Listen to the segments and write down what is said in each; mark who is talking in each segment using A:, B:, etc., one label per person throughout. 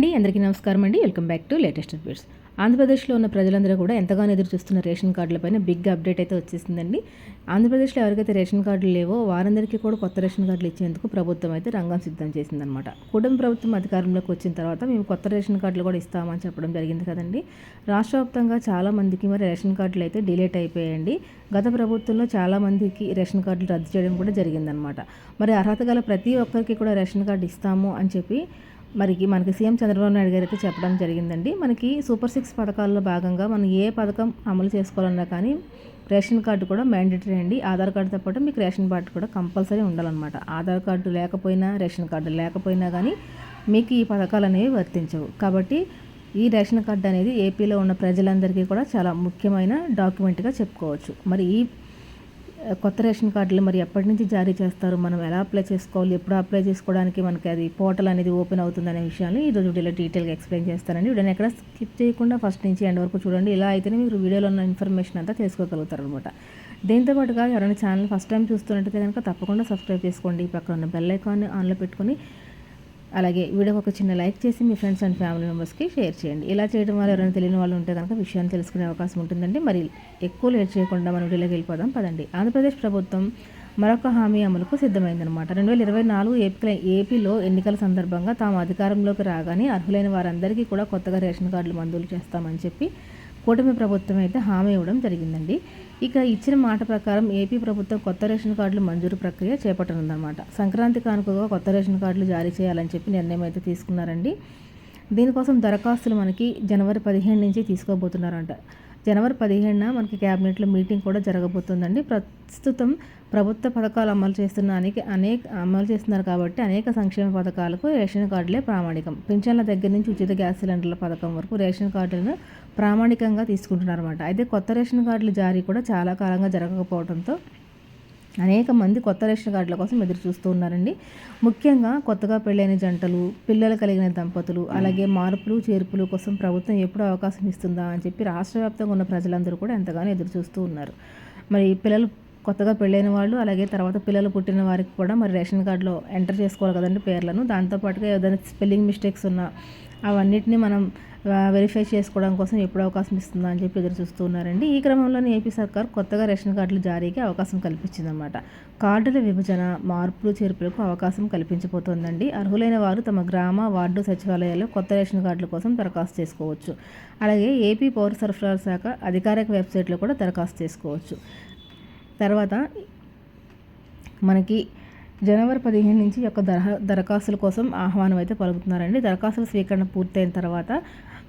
A: అండి అందరికీ నమస్కారం అండి. Welcome back to latest updates. ఆంధ్రప్రదేశ్లో ఉన్న ప్రజలందరూ కూడా ఎంతగానో ఎదురు చూస్తున్న రేషన్ కార్డులపైన బిగ్ అప్డేట్ అయితే వచ్చేసిందండి. ఆంధ్రప్రదేశ్లో ఎవరికైతే రేషన్ కార్డులు లేవో వారందరికీ కూడా కొత్త రేషన్ కార్డులు ఇచ్చేందుకు ప్రభుత్వం అయితే రంగం సిద్ధం చేసిందనమాట కుటుంబ ప్రభుత్వం అధికారంలోకి వచ్చిన తర్వాత మేము కొత్త రేషన్ కార్డులు కూడా ఇస్తామని చెప్పడం జరిగింది కదండి. రాష్ట్ర వ్యాప్తంగా చాలా మందికి మరి రేషన్ కార్డులు అయితే డిలేట్ అయిపోయాయండి. గత ప్రభుత్వంలో చాలా మందికి రేషన్ కార్డులు రద్దు చేయడం కూడా జరిగిందనమాట మరి అర్హత గల ప్రతి ఒక్కరికి కూడా రేషన్ కార్డు ఇస్తాము అని చెప్పి మరి మనకి సీఎం చంద్రబాబు నాయుడు గారు అయితే చెప్పడం జరిగిందండి. మనకి సూపర్ సిక్స్ పథకాల్లో భాగంగా మనం ఏ పథకం అమలు చేసుకోవాలన్నా కానీ రేషన్ కార్డు కూడా మ్యాండేటరీ అండి. ఆధార్ కార్డుతో పాటు మీకు రేషన్ కార్డు కూడా కంపల్సరీ ఉండాలన్నమాట. ఆధార్ కార్డు లేకపోయినా రేషన్ కార్డు లేకపోయినా కానీ మీకు ఈ పథకాలు అనేవి వర్తించవు. కాబట్టి ఈ రేషన్ కార్డు అనేది ఏపీలో ఉన్న ప్రజలందరికీ కూడా చాలా ముఖ్యమైన డాక్యుమెంట్గా చెప్పుకోవచ్చు. మరి ఈ కొత్త రేషన్ కార్డులు మరి ఎప్పటి నుంచి జారీ చేస్తారు? మనం ఎలా అప్లై చేసుకోవాలి? ఎప్పుడు అప్లై చేసుకోవడానికి మనకి అది పోర్టల్ అనేది ఓపెన్ అవుతుందనే విషయాన్ని ఈరోజు వీడియోలో డీటెయిల్గా ఎక్స్ప్లెయిన్ చేస్తానండి. వీడియోని ఎక్కడ స్కిప్ చేయకుండా ఫస్ట్ నుంచి ఎండ్ వరకు చూడండి. ఇలా అయితేనే మీరు వీడియోలో ఉన్న ఇన్ఫర్మేషన్ అంతా తెలుసుకోగలుగుతారు అనమాట దీంతో పాటుగా ఎవరైనా ఛానల్ ఫస్ట్ టైం చూస్తున్నట్టయితే కనుక తప్పకుండా సబ్స్క్రైబ్ చేసుకోండి. పక్కన ఉన్న బెల్ ఐకాన్ని ఆన్లో పెట్టుకొని అలాగే వీడియో ఒక చిన్న లైక్ చేసి మీ ఫ్రెండ్స్ అండ్ ఫ్యామిలీ మెంబర్స్కి షేర్ చేయండి. ఇలా చేయడం వల్ల ఎవరైనా తెలియని వాళ్ళు ఉంటే కనుక విషయాన్ని తెలుసుకునే అవకాశం ఉంటుందండి. మరి ఎక్కువ లేట్ చేయకుండా మనం వీడియోకి వెళ్ళిపోదాం. పదండి. ఆంధ్రప్రదేశ్ ప్రభుత్వం మరొక హామీ అమలుకు సిద్ధమైందనమాట రెండు వేల ఇరవై నాలుగు ఏప్రిల్ ఏపీలో ఎన్నికల సందర్భంగా తాము అధికారంలోకి రాగానే అర్హులైన వారందరికీ కూడా కొత్తగా రేషన్ కార్డులు మంజూరు చేస్తామని చెప్పి కూటమి ప్రభుత్వం అయితే హామీ ఇవ్వడం జరిగిందండి. ఇక ఇచ్చిన మాట ప్రకారం ఏపీ ప్రభుత్వం కొత్త రేషన్ కార్డులు మంజూరు ప్రక్రియ చేపట్టనుందన్నమాట. సంక్రాంతి కానుకగా కొత్త రేషన్ కార్డులు జారీ చేయాలని చెప్పి నిర్ణయం అయితే తీసుకున్నారండి. దీనికోసం దరఖాస్తులు మనకి జనవరి పదిహేను నుంచి తీసుకోబోతున్నారంట. జనవరి పదిహేడున మనకి క్యాబినెట్లో మీటింగ్ కూడా జరగబోతుందండి. ప్రస్తుతం ప్రభుత్వ పథకాలు అమలు చేస్తున్న అనేక అనేక అమలు చేస్తున్నారు కాబట్టి అనేక సంక్షేమ పథకాలకు రేషన్ కార్డులే ప్రామాణికం. పింఛన్ల దగ్గర నుంచి ఉచిత గ్యాస్ సిలిండర్ల పథకం వరకు రేషన్ కార్డులను ప్రామాణికంగా తీసుకుంటున్నారన్నమాట. అయితే కొత్త రేషన్ కార్డుల జారీ కూడా చాలా కాలంగా జరగకపోవడంతో అనేక మంది కొత్త రేషన్ కార్డుల కోసం ఎదురు చూస్తూ ఉన్నారండి. ముఖ్యంగా కొత్తగా పెళ్ళైన జంటలు పిల్లలు కలిగిన దంపతులు అలాగే మార్పులు చేర్పులు కోసం ప్రభుత్వం ఎప్పుడు అవకాశం ఇస్తుందా అని చెప్పి రాష్ట్ర వ్యాప్తంగా ఉన్న ప్రజలందరూ కూడా ఎంతగానో ఎదురు చూస్తూ ఉన్నారు. మరి పిల్లలు కొత్తగా పెళ్ళైన వాళ్ళు అలాగే తర్వాత పిల్లలు పుట్టిన వారికి కూడా మరి రేషన్ కార్డులో ఎంటర్ చేసుకోవాలి కదండి పేర్లను. దాంతోపాటుగా ఏదైనా స్పెల్లింగ్ మిస్టేక్స్ ఉన్నా అవన్నిటిని మనం వెరిఫై చేసుకోవడం కోసం ఎప్పుడు అవకాశం ఇస్తుందా అని చెప్పి ఎదురు చూస్తూ ఉన్నారండి. ఈ క్రమంలోనే ఏపీ సర్కార్ కొత్తగా రేషన్ కార్డులు జారీకి అవకాశం కల్పించిందన్నమాట. కార్డుల విభజన మార్పులు చేర్పులకు అవకాశం కల్పించబోతోందండి. అర్హులైన వారు తమ గ్రామ వార్డు సచివాలయాల్లో కొత్త రేషన్ కార్డుల కోసం దరఖాస్తు చేసుకోవచ్చు. అలాగే ఏపీ పౌర సరఫరాల శాఖ అధికారిక వెబ్సైట్లో కూడా దరఖాస్తు చేసుకోవచ్చు. తర్వాత మనకి జనవరి పదిహేను నుంచి యొక్క దరహ దరఖాస్తుల కోసం ఆహ్వానం అయితే పలుకుతున్నారండి. దరఖాస్తుల స్వీకరణ పూర్తయిన తర్వాత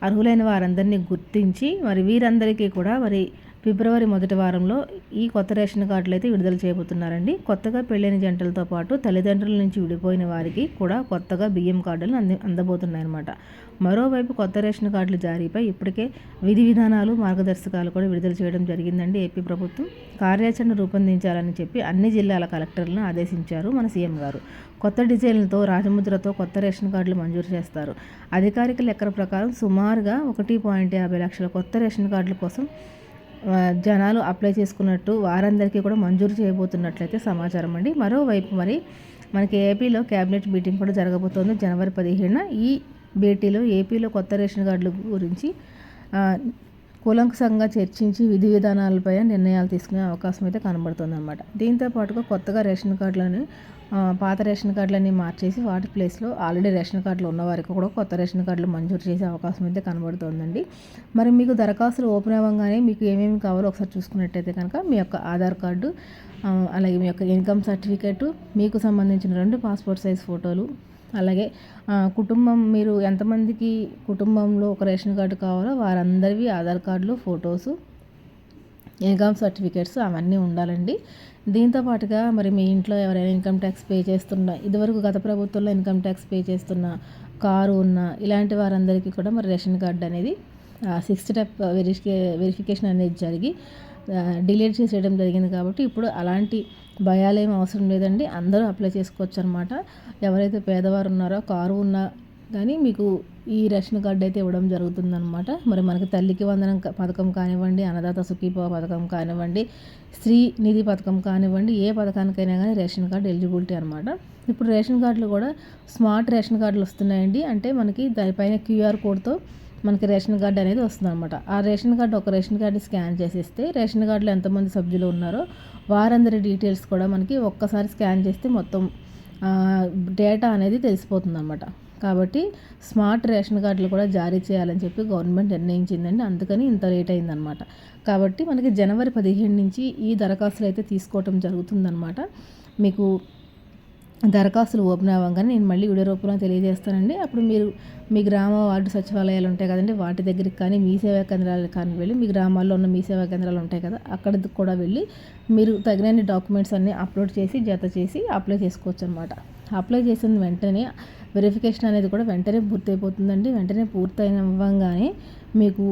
A: అర్హులైన వారందరినీ గుర్తించి మరి వీరందరికీ కూడా మరి ఫిబ్రవరి మొదటి వారంలో ఈ కొత్త రేషన్ కార్డులు అయితే విడుదల చేయబోతున్నారండి. కొత్తగా పెళ్ళైన జంటలతో పాటు తల్లిదండ్రుల నుంచి విడిపోయిన వారికి కూడా కొత్తగా బియ్యం కార్డులను అంది అందబోతున్నాయన్నమాట. మరోవైపు కొత్త రేషన్ కార్డుల జారీపై ఇప్పటికే విధి విధానాలు మార్గదర్శకాలు కూడా విడుదల చేయడం జరిగిందండి ఏపీ ప్రభుత్వం. కార్యాచరణ రూపొందించాలని చెప్పి అన్ని జిల్లాల కలెక్టర్లను ఆదేశించారు మన సీఎం గారు. కొత్త డిజైన్లతో రాజముద్రతో కొత్త రేషన్ కార్డులు మంజూరు చేస్తారు. అధికారిక లెక్కల ప్రకారం సుమారుగా ఒకటి పాయింట్ యాభై లక్షల కొత్త రేషన్ కార్డుల కోసం జనాలు అప్లై చేసుకున్నట్టు వారందరికీ కూడా మంజూరు చేయబోతున్నట్లయితే సమాచారం అండి. మరోవైపు మరి మనకి ఏపీలో క్యాబినెట్ మీటింగ్ కూడా జరగబోతోంది జనవరి పదిహేడున. ఈ భేటీలో ఏపీలో కొత్త రేషన్ కార్డుల గురించి కూలంకసంగా చర్చించి విధి విధానాలపై నిర్ణయాలు తీసుకునే అవకాశం అయితే కనబడుతుంది అనమాట దీంతో పాటుగా కొత్తగా రేషన్ కార్డులని పాత రేషన్ కార్డులన్నీ మార్చేసి వాటి ప్లేస్లో ఆల్రెడీ రేషన్ కార్డులు ఉన్న వారికి కూడా కొత్త రేషన్ కార్డులు మంజూరు చేసే అవకాశం అయితే కనబడుతుందండి. మరి మీకు దరఖాస్తులు ఓపెన్ అవ్వగానే మీకు ఏమేమి కావాలో ఒకసారి చూసుకున్నట్టయితే కనుక మీ యొక్క ఆధార్ కార్డు అలాగే మీ యొక్క ఇన్కమ్ సర్టిఫికేటు మీకు సంబంధించిన రెండు పాస్పోర్ట్ సైజ్ ఫోటోలు అలాగే కుటుంబం మీరు ఎంతమందికి కుటుంబంలో ఒక రేషన్ కార్డు కావాలో వారందరివి ఆధార్ కార్డులు ఫొటోసు ఇన్కమ్ సర్టిఫికేట్స్ అవన్నీ ఉండాలండి. దీంతో పాటుగా మరి మీ ఇంట్లో ఎవరైనా ఇన్కమ్ ట్యాక్స్ పే చేస్తున్నా ఇదివరకు గత ప్రభుత్వంలో ఇన్కమ్ ట్యాక్స్ పే చేస్తున్న కారు ఉన్న ఇలాంటి వారందరికీ కూడా మరి రేషన్ కార్డు అనేది సిక్స్త్ స్టెప్ వెరిఫికే వెరిఫికేషన్ అనేది జరిగి డిలీట్ చేసేయడం జరిగింది కాబట్టి ఇప్పుడు అలాంటి భయాలేం అవసరం లేదండి. అందరూ అప్లై చేసుకోవచ్చు అనమాట ఎవరైతే పేదవారు ఉన్నారో కారు ఉన్నా కానీ మీకు ఈ రేషన్ కార్డు అయితే ఇవ్వడం జరుగుతుందనమాట మరి మనకి తల్లికి వందనం పథకం కానివ్వండి అన్నదాత సుఖీప పథకం కానివ్వండి స్త్రీ నిధి పథకం కానివ్వండి ఏ పథకానికైనా కానీ రేషన్ కార్డు ఎలిజిబిలిటీ అనమాట ఇప్పుడు రేషన్ కార్డులు కూడా స్మార్ట్ రేషన్ కార్డులు వస్తున్నాయండి. అంటే మనకి దానిపైన క్యూఆర్ కోడ్తో మనకి రేషన్ కార్డు అనేది వస్తుంది అనమాట ఆ రేషన్ కార్డు ఒక రేషన్ కార్డు స్కాన్ చేసేస్తే రేషన్ కార్డులో ఎంతమంది సభ్యులు ఉన్నారో వారందరి డీటెయిల్స్ కూడా మనకి ఒక్కసారి స్కాన్ చేస్తే మొత్తం డేటా అనేది తెలిసిపోతుంది అనమాట కాబట్టి స్మార్ట్ రేషన్ కార్డులు కూడా జారీ చేయాలని చెప్పి గవర్నమెంట్ నిర్ణయించిందండి. అందుకని ఇంత లేట్ అయిందనమాట కాబట్టి మనకి జనవరి పదిహేను నుంచి ఈ దరఖాస్తులు అయితే తీసుకోవటం జరుగుతుందనమాట మీకు దరఖాస్తులు ఓపెన్ అవ్వగానే నేను మళ్ళీ వీడియో రూపంలో తెలియజేస్తానండి. అప్పుడు మీరు మీ గ్రామ వార్డు సచివాలయాలు ఉంటాయి కదండి వాటి దగ్గరికి కానీ మీ సేవా కేంద్రాలు కానీ వెళ్ళి మీ గ్రామాల్లో ఉన్న మీ సేవా కేంద్రాలు ఉంటాయి కదా అక్కడికి కూడా వెళ్ళి మీరు తగినన్ని డాక్యుమెంట్స్ అన్నీ అప్లోడ్ చేసి జత చేసి అప్లై చేసుకోవచ్చు అనమాట అప్లై చేసిన వెంటనే వెరిఫికేషన్ అనేది కూడా వెంటనే పూర్తయిపోతుందండి. వెంటనే పూర్తయిన అవ్వగానే మీకు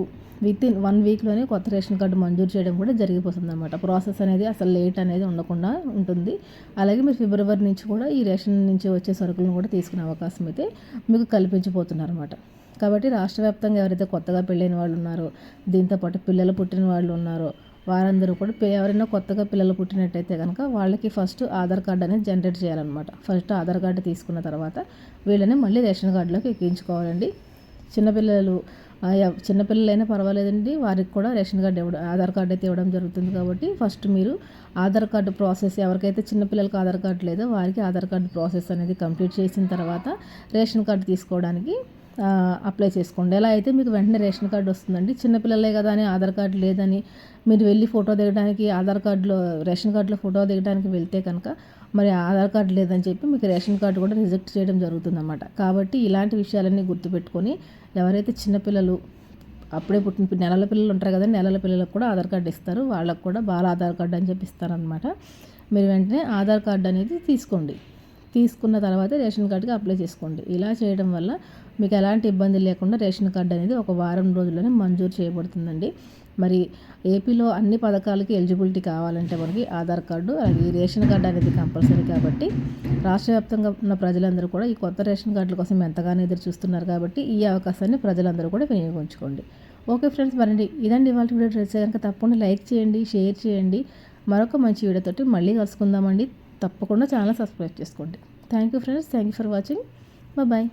A: విత్ ఇన్ వన్ వీక్లోనే కొత్త రేషన్ కార్డు మంజూరు చేయడం కూడా జరిగిపోతుంది అనమాట ప్రాసెస్ అనేది అసలు లేట్ అనేది ఉండకుండా ఉంటుంది. అలాగే మీరు ఫిబ్రవరి నుంచి కూడా ఈ రేషన్ నుంచి వచ్చే సరుకులను కూడా తీసుకునే అవకాశం అయితే మీకు కల్పించిపోతున్నారు అనమాట కాబట్టి రాష్ట్ర వ్యాప్తంగా ఎవరైతే కొత్తగా పెళ్ళైన వాళ్ళు ఉన్నారో దీంతోపాటు పిల్లలు పుట్టిన వాళ్ళు ఉన్నారో వారందరూ కూడా ఎవరైనా కొత్తగా పిల్లలు పుట్టినట్టయితే కనుక వాళ్ళకి ఫస్ట్ ఆధార్ కార్డు అనేది జనరేట్ చేయాలన్నమాట. ఫస్ట్ ఆధార్ కార్డు తీసుకున్న తర్వాత వీళ్ళని మళ్ళీ రేషన్ కార్డులోకి ఎక్కించుకోవాలండి. చిన్నపిల్లలు చిన్నపిల్లలైనా పర్వాలేదండి. వారికి కూడా రేషన్ కార్డు ఇవ్వడం ఆధార్ కార్డు అయితే ఇవ్వడం జరుగుతుంది కాబట్టి ఫస్ట్ మీరు ఆధార్ కార్డు ప్రాసెస్ ఎవరికైతే చిన్నపిల్లలకు ఆధార్ కార్డు లేదో వారికి ఆధార్ కార్డు ప్రాసెస్ అనేది కంప్లీట్ చేసిన తర్వాత రేషన్ కార్డు తీసుకోవడానికి అప్లై చేసుకోండి. ఎలా అయితే మీకు వెంటనే రేషన్ కార్డు వస్తుందండి చిన్నపిల్లలే కదా అని ఆధార్ కార్డు లేదని మీరు వెళ్ళి ఫోటో దిగడానికి ఆధార్ కార్డులో రేషన్ కార్డులో ఫోటో దిగడానికి వెళ్తే కనుక మరి ఆధార్ కార్డు లేదని చెప్పి మీకు రేషన్ కార్డు కూడా రిజెక్ట్ చేయడం జరుగుతుందన్నమాట. కాబట్టి ఇలాంటి విషయాలన్నీ గుర్తుపెట్టుకొని ఎవరైతే చిన్నపిల్లలు అప్పుడే పుట్టిన నెలల పిల్లలు ఉంటారు కదా నెలల పిల్లలకు కూడా ఆధార్ కార్డు ఇస్తారు. వాళ్ళకు కూడా బాల ఆధార్ కార్డు అని చెప్పి ఇస్తారనమాట మీరు వెంటనే ఆధార్ కార్డు అనేది తీసుకోండి. తీసుకున్న తర్వాత రేషన్ కార్డుకి అప్లై చేసుకోండి. ఇలా చేయడం వల్ల మీకు ఎలాంటి ఇబ్బంది లేకుండా రేషన్ కార్డు అనేది ఒక వారం రోజుల్లోనే మంజూరు చేయబడుతుందండి. మరి ఏపీలో అన్ని పథకాలకి ఎలిజిబిలిటీ కావాలంటే మనకి ఆధార్ కార్డు అలాగే రేషన్ కార్డు అనేది కంపల్సరీ కాబట్టి రాష్ట్ర వ్యాప్తంగా ఉన్న ప్రజలందరూ కూడా ఈ కొత్త రేషన్ కార్డుల కోసం ఎంతగానో ఎదురు చూస్తున్నారు కాబట్టి ఈ అవకాశాన్ని ప్రజలందరూ కూడా వినియోగించుకోండి. Okay friends మరండి. ఇదండి ఇవాళ వీడియో. ట్రెస్ కనుక తప్పకుండా లైక్ చేయండి షేర్ చేయండి. మరొక మంచి వీడియోతోటి మళ్ళీ కలుసుకుందామండి. తప్పకుండా ఛానల్ సబ్స్క్రైబ్ చేసుకోండి. Thank you friends thank you for watching bye